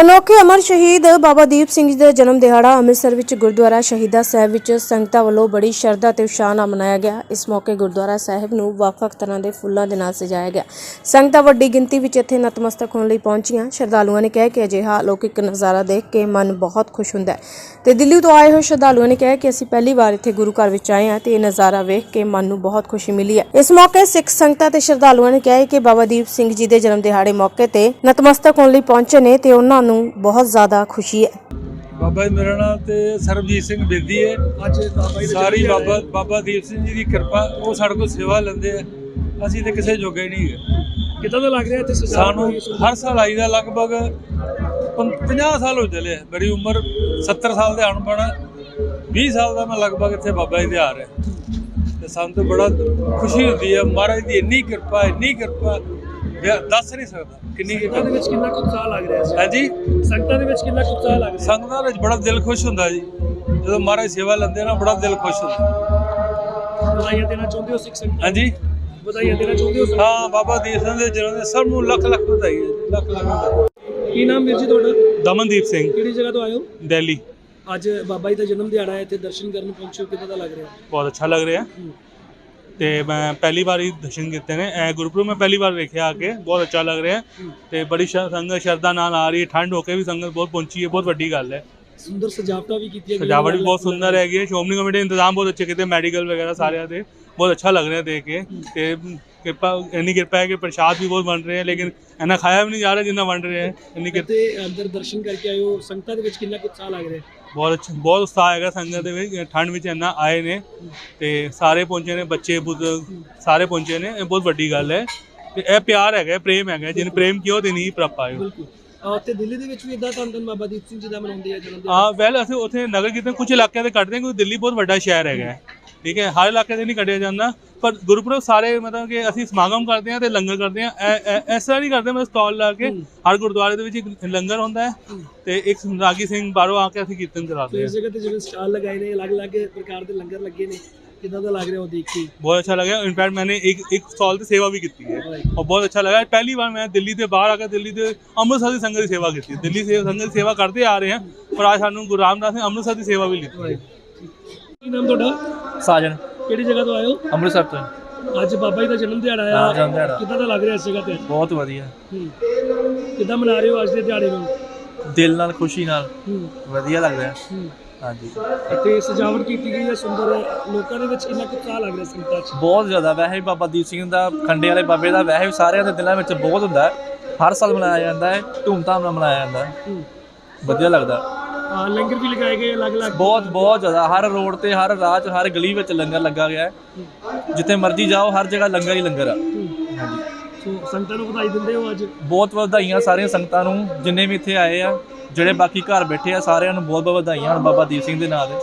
ਅਨੋਖੇ ਅਮਰ ਸ਼ਹੀਦ ਬਾਬਾ ਦੀਪ ਸਿੰਘ ਜੀ ਦਾ ਜਨਮ ਦਿਹਾੜਾ ਅੰਮ੍ਰਿਤਸਰ ਵਿੱਚ ਗੁਰਦੁਆਰਾ ਸ਼ਹੀਦਾ ਸਾਹਿਬ ਵਿੱਚ ਸੰਗਤਾਂ ਵੱਲੋਂ ਬੜੀ ਸ਼ਰਧਾ ਤੇ ਉਤਸ਼ਾਹ ਨਾਲ ਮਨਾਇਆ ਗਿਆ। ਇਸ ਮੌਕੇ ਗੁਰਦੁਆਰਾ ਸਾਹਿਬ ਨੂੰ ਵੱਖ-ਵੱਖ ਤਰ੍ਹਾਂ ਦੇ ਫੁੱਲਾਂ ਦੇ ਨਾਲ ਸਜਾਇਆ ਗਿਆ। ਸੰਗਤਾਂ ਵੱਡੀ ਗਿਣਤੀ ਵਿੱਚ ਇੱਥੇ ਨਤਮਸਤਕ ਹੋਣ ਲਈ ਪਹੁੰਚੀਆਂ। ਸ਼ਰਧਾਲੂਆਂ ਨੇ ਕਿਹਾ ਕਿ ਅਜਿਹਾ ਅਲੌਕਿਕ ਨਜ਼ਾਰਾ ਦੇਖ ਕੇ ਮਨ ਬਹੁਤ ਖੁਸ਼ ਹੁੰਦਾ ਹੈ। ਤੇ ਦਿੱਲੀ ਤੋਂ ਆਏ ਹੋਏ ਸ਼ਰਧਾਲੂਆਂ ਨੇ ਕਿਹਾ ਕਿ ਅਸੀਂ ਪਹਿਲੀ ਵਾਰ ਇੱਥੇ ਗੁਰੂ ਘਰ ਵਿੱਚ ਆਏ ਹਾਂ ਤੇ ਇਹ ਨਜ਼ਾਰਾ ਵੇਖ ਕੇ ਮਨ ਨੂੰ ਬਹੁਤ ਖੁਸ਼ੀ ਮਿਲੀ ਹੈ। ਇਸ ਮੌਕੇ ਸਿੱਖ ਸੰਗਤਾਂ ਤੇ ਸ਼ਰਧਾਲੂਆਂ ਨੇ ਕਿਹਾ ਕਿ ਬਾਬਾ ਦੀਪ ਸਿੰਘ ਜੀ ਦੇ ਜਨਮ ਦਿਹਾੜੇ ਮੌਕੇ ਤੇ ਨਤਮਸਤਕ ਹੋਣ ਲਈ ਪਹੁੰਚੇ ਨੇ ਤੇ ਉਹਨਾਂ ਨੂੰ ਬਹੁਤ ਜ਼ਿਆਦਾ ਖੁਸ਼ੀ ਹੈ। ਬਾਬਾ ਜੀ ਮੇਰਾ ਨਾਮ ਤੇ ਸਰਬਜੀਤ ਸਿੰਘ ਬਿਰਦੀ ਹੈ। ਅੱਜ ਬਾਬਾ ਜੀ ਦਾ ਸਾਰੀ ਬਾਬਾ ਬਾਬਾ ਦੀਪ ਸਿੰਘ ਜੀ ਦੀ ਕਿਰਪਾ ਉਹ ਸਾਡੇ ਕੋਲ ਸੇਵਾ ਲੈਂਦੇ ਆ। ਅਸੀਂ ਤੇ ਕਿਸੇ ਜੋਗੇ ਨਹੀਂ ਦਿਹਾੜਾ। ਕਿੱਦਾਂ ਦਾ ਲੱਗ ਰਿਹਾ ਇੱਥੇ ਸਾਨੂੰ ਹੈ? ਹਰ ਸਾਲ ਆਈਦਾ ਲਗਭਗ 50 ਸਾਲ ਹੋ ਚਲੇ ਆ। ਮੇਰੀ ਉਮਰ 70 ਸਾਲ ਦੇ ਅਣਬਣ 20 ਸਾਲ ਦਾ ਮੈਂ ਲਗਭਗ ਇੱਥੇ ਬਾਬਾ ਜੀ ਦੇ ਆ। ਰਿਹਾ ਤੇ ਸਾਨੂੰ ਤਾਂ ਬੜਾ ਖੁਸ਼ੀ ਹੁੰਦੀ ਹੈ ਮਹਾਰਾਜ ਦੀ ਇੰਨੀ ਕਿਰਪਾ ਇੰਨੀ ਕਿਰਪਾ। ਦੱਸ ਨਹੀਂ ਸਕਦਾ। ਕਿੰਨੀ ਸੰਗਤਾਂ ਦੇ ਵਿੱਚ ਕਿੰਨਾ ਕੁ ਉਤਸ਼ਾਹ ਲੱਗ ਰਿਹਾ ਸੀ? ਹਾਂਜੀ? ਸੰਗਤਾਂ ਦੇ ਵਿੱਚ ਕਿੰਨਾ ਕੁ ਉਤਸ਼ਾਹ ਲੱਗ ਰਿਹਾ ਸੰਗਤਾਂ ਵਿੱਚ ਬੜਾ ਦਿਲ ਖੁਸ਼ ਹੁੰਦਾ ਜੀ। ਜਦੋਂ ਮਹਾਰਾਜ ਸੇਵਾ ਲੈਂਦੇ ਨਾ ਬੜਾ ਦਿਲ ਖੁਸ਼ ਹੁੰਦਾ। ਵਧਾਈਆਂ ਦੇਣਾ ਚਾਹੁੰਦੇ ਹੋ ਸਿੱਖ ਸੰਗਤਾਂ ਹਾਂਜੀ? ਵਧਾਈਆਂ ਦੇਣਾ ਚਾਹੁੰਦੇ ਹੋ ਹਾਂ ਬਾਬਾ ਦੀਪ ਸਿੰਘ ਦੇ ਜਨਮ ਦੇ ਸਭ ਨੂੰ ਲੱਖ ਲੱਖ ਵਧਾਈ ਹੈ ਜੀ, ਲੱਖ ਲੱਖ ਕੀ ਨਾਮ ਵੀਰ ਜੀ ਤੁਹਾਡਾ? ਦਮਨਦੀਪ ਸਿੰਘ। ਕਿਹੜੀ ਜਗ੍ਹਾ ਤੋਂ ਆਏ ਹੋ? ਦਿੱਲੀ। ਅੱਜ ਬਾਬਾ ਜੀ ਦਾ ਜਨਮ ਦਿਹਾੜਾ ਹੈ ਇੱਥੇ ਦਰਸ਼ਨ ਕਰਨ ਪਹੁੰਚੇ ਹੋ ਕਿੱਦਾਂ ਦਾ ਲੱਗ ਰਿਹਾ? ਬਹੁਤ ਅੱਛਾ ਲੱਗ ਰਿਹਾ। ਤੇ ਮੈਂ ਪਹਿਲੀ ਵਾਰ ਹੀ ਦਰਸ਼ਨ ਕੀਤੇ ਨੇ। ਐ ਗੁਰਪੁਰਬ ਮੈਂ ਪਹਿਲੀ ਵਾਰ ਵੇਖਿਆ ਆ ਕੇ। ਬਹੁਤ ਅੱਛਾ ਲੱਗ ਰਿਹਾ। ਹੂੰ। ਤੇ ਬੜੀ ਸੰਗਤ ਸ਼ਰਧਾ ਨਾਲ ਆ ਰਹੀ ਹੈ। ਠੰਡ ਹੋ ਕੇ ਵੀ ਸੰਗਤ ਬਹੁਤ ਪਹੁੰਚੀ ਹੈ। ਬਹੁਤ ਵੱਡੀ ਗੱਲ ਹੈ। ਸੁੰਦਰ ਸਜਾਵਟਾਂ ਵੀ ਕੀਤੀਆਂ ਗਈਆਂ ਸਜਾਵਟ ਵੀ ਬਹੁਤ ਸੁੰਦਰ ਹੈਗੀ ਹੈ। ਸ਼ੋਮਨੀ ਕਮੇਟੀ ਦੇ ਇੰਤਜ਼ਾਮ ਬਹੁਤ ਅੱਛੇ ਕੀਤੇ। ਮੈਡੀਕਲ ਵਗੈਰਾ ਸਾਰਿਆਂ ਦੇ। ਬਹੁਤ ਅੱਛਾ ਲੱਗ ਰਿਹਾ ਦੇਖ ਕੇ। ਤੇ ਕਿਰਪਾ ਇੰਨੀ ਕਿਰਪਾ ਹੈ ਕਿ ਪ੍ਰਸ਼ਾਦ ਵੀ ਬਹੁਤ ਬਣ ਰਹੇ ਹੈ ਲੇਕਿਨ ਇੰਨਾ ਖਾਇਆ ਵੀ ਨਹੀਂ ਜਾ ਰਿਹਾ ਜਿੰਨਾ ਬਣ ਰਿਹਾ ਹੈ ਇੰਨੀ ਕਿਰਪਾ ਤੇ ਅੰਦਰ ਦਰਸ਼ਨ ਕਰਕੇ ਹੋ ਸੰਗਤਾਂ ਦੇ ਵਿੱਚ ਕਿੰਨਾ ਕੁ ਉਤਸ਼ਾਹ ਲੱਗ ਰਿਹਾ? ਬਹੁਤ ਅੱਛਾ ਬਹੁਤ ਉਤਸ਼ਾਹ ਹੈਗਾ ਸੰਗਤ ਦੇ ਵਿੱਚ ਠੰਡ ਵਿੱਚ ਇੰਨਾ ਆਏ ਨੇ ਤੇ ਸਾਰੇ ਪਹੁੰਚੇ ਨੇ ਬੱਚੇ ਬੁੱਧ ਸਾਰੇ ਪਹੁੰਚੇ ਨੇ ਇਹ ਬਹੁਤ ਵੱਡੀ ਗੱਲ ਹੈ ਤੇ ਇਹ ਪਿਆਰ ਹੈਗਾ ਪ੍ਰੇਮ ਹੈਗਾ ਜਿਹਨੇ ਪ੍ਰੇਮ ਕੀਤਾ ਤੇ ਨਹੀਂ ਪ੍ਰਾਪਤ ਆਇਓ ਬਿਲਕੁਲ। ਅਹ ਤੇ ਦਿੱਲੀ ਦੇ ਵਿੱਚ ਵੀ ਇਦਾਂ ਧੰਨ ਬਾਬਾ ਦੀਪ ਸਿੰਘ ਜੀ ਦਾ ਮਨਾਉਂਦੇ ਆ ਜਨਮ ਦਿਨ? ਹਾਂ ਵੈਲ ਅਸੀਂ ਉੱਥੇ ਨਗਰ ਕੀਰਤਨ ਕੁਝ ਇਲਾਕਿਆਂ ਦੇ ਕੱਢਦੇ ਹਾਂ ਕਿਉਂਕਿ ਦਿੱਲੀ ਬਹੁਤ ਵੱਡਾ ਸ਼ਹਿਰ ਹੈਗਾ ਹੈ। ਠੀਕ ਹੈ ਹਰ ਇਲਾਕੇ ਦੇ ਨਹੀਂ ਕੱਢਿਆ ਜਾਂਦਾ ਪਰ ਗੁਰਪੁਰਬ ਸਾਰੇ ਮਤਲਬ ਕਿ ਅਸੀਂ ਸਮਾਗਮ ਕਰਦੇ ਆ ਤੇ ਲੰਗਰ ਕਰਦੇ ਆ ਇਸ ਤਰ੍ਹਾਂ ਨਹੀਂ ਕਰਦੇ ਮਤਲਬ ਸਟਾਲ ਲਾ ਕੇ ਹਰ ਗੁਰਦੁਆਰੇ ਦੇ ਵਿੱਚ ਇੱਕ ਲੰਗਰ ਹੁੰਦਾ ਹੈ ਤੇ ਇੱਕ ਰਾਗੀ ਸਿੰਘ ਬਾਹਰੋਂ ਆ ਕੇ ਅਸੀਂ ਕੀਰਤਨ ਕਰਾਦੇ ਆ ਬਹੁਤ ਅੱਛਾ ਲੱਗਿਆ। ਇਨਫੈਕਟ ਮੈਨੇ ਇੱਕ ਇੱਕ ਸਾਲ ਤੇ ਸੇਵਾ ਵੀ ਕੀਤੀ ਹੈ ਔਰ ਬਹੁਤ ਅੱਛਾ ਲੱਗਾ। ਪਹਿਲੀ ਵਾਰ ਮੈਂ ਦਿੱਲੀ ਦੇ ਬਾਹਰ ਆ ਕੇ ਦਿੱਲੀ ਦੇ ਅੰਮ੍ਰਿਤਸਰ ਦੀ ਸੰਗਤ ਦੀ ਸੇਵਾ ਕੀਤੀ। ਦਿੱਲੀ ਸੇ ਸੰਗਤ ਦੀ ਸੇਵਾ ਕਰਦੇ ਆ ਰਹੇ ਹਾਂ ਪਰ ਅੱਜ ਸਾਨੂੰ ਗੁਰੂ ਰਾਮਦਾਸ ਨੇ ਅੰਮ੍ਰਿਤਸਰ ਦੀ ਸੇਵਾ ਵੀ ਲਈ ਕੀ ਨਾਮ ਤੁਹਾਡਾ? ਸਾਜਨ। ਕਿਹੜੀ ਜਗ੍ਹਾ ਤੋਂ ਆਏ ਹੋ? ਅੰਮ੍ਰਿਤਸਰ ਤੋਂ। ਅੱਜ ਬਾਬਾ ਜੀ ਦਾ ਜਨਮ ਦਿਹਾੜਾ ਹਾਂ, ਆ ਜਨਮ ਦਿਹਾੜਾ। ਕਿੱਦਾਂ ਦਾ ਲੱਗ ਰਿਹਾ ਇਸ ਜਗ੍ਹਾ ਤੇ ਬਹੁਤ ਵਧੀਆ। ਹੂੰ। ਕਿੱਦਾਂ ਮਨਾ ਰਹੇ ਹੋ ਅੱਜ ਦੇ ਦਿਹਾੜੇ ਨੂੰ? ਦਿਲ ਨਾਲ ਖੁਸ਼ੀ ਨਾਲ। ਹੂੰ, ਵਧੀਆ ਲੱਗ ਰਿਹਾ। ਹੂੰ। ਹਾਂਜੀ। ਅਤੇ ਸਜਾਵਟ ਕੀਤੀ ਗਈ ਹੈ ਸੁੰਦਰ। ਲੋਕਾਂ ਦੇ ਵਿੱਚ ਕਿੰਨਾ ਕੁ ਚਾਹ ਲੱਗ ਰਿਹਾ ਸੰਗਤਾਂ 'ਚ। ਬਹੁਤ ਜ਼ਿਆਦਾ। ਵੈਸੇ ਵੀ ਬਾਬਾ ਦੀਪ ਸਿੰਘ ਦਾ ਖੰਡੇ ਵਾਲੇ ਬਾਬੇ ਦਾ ਵੈਸੇ ਵੀ ਸਾਰਿਆਂ ਦੇ ਦਿਲਾਂ ਵਿੱਚ ਬਹੁਤ ਹੁੰਦਾ ਹੈ। ਹਰ ਸਾਲ ਮਨਾਇਆ ਜਾਂਦਾ ਹੈ ਧੂਮਧਾਮ ਨਾਲ ਮਨਾਇਆ ਜਾਂਦਾ ਹੈ। ਹੂੰ। ਵਧੀਆ ਲੱਗਦਾ। ਲੰਗਰ ਵੀ ਲਗਾਏ ਗਏ ਅਲੱਗ-ਅਲੱਗ? ਬਹੁਤ ਬਹੁਤ ਜ਼ਿਆਦਾ। ਹਰ ਰੋਡ ਤੇ ਹਰ ਰਾਹ 'ਚ ਹਰ ਗਲੀ ਵਿੱਚ ਲੰਗਰ ਲੱਗਾ ਗਿਆ ਹੈ। ਜਿੱਥੇ ਮਰਜ਼ੀ ਜਾਓ ਹਰ ਜਗ੍ਹਾ ਲੰਗਰ ਹੀ ਲੰਗਰ ਆ। ਹਾਂਜੀ। ਸੋ ਸੰਗਤਾਂ ਨੂੰ ਵਧਾਈ ਦਿੰਦੇ ਹੋ ਅੱਜ? ਬਹੁਤ ਵਧਾਈਆਂ ਸਾਰੀਆਂ ਸੰਗਤਾਂ ਨੂੰ ਜਿੰਨੇ ਵੀ ਇੱਥੇ ਆਏ ਆ ਜਿਹੜੇ ਬਾਕੀ ਘਰ ਬੈਠੇ ਆ ਸਾਰਿਆਂ ਨੂੰ ਬਹੁਤ ਬਹੁਤ ਵਧਾਈਆਂ ਹਨ ਬਾਬਾ ਦੀਪ ਸਿੰਘ ਦੇ ਨਾਂ ਤੇ।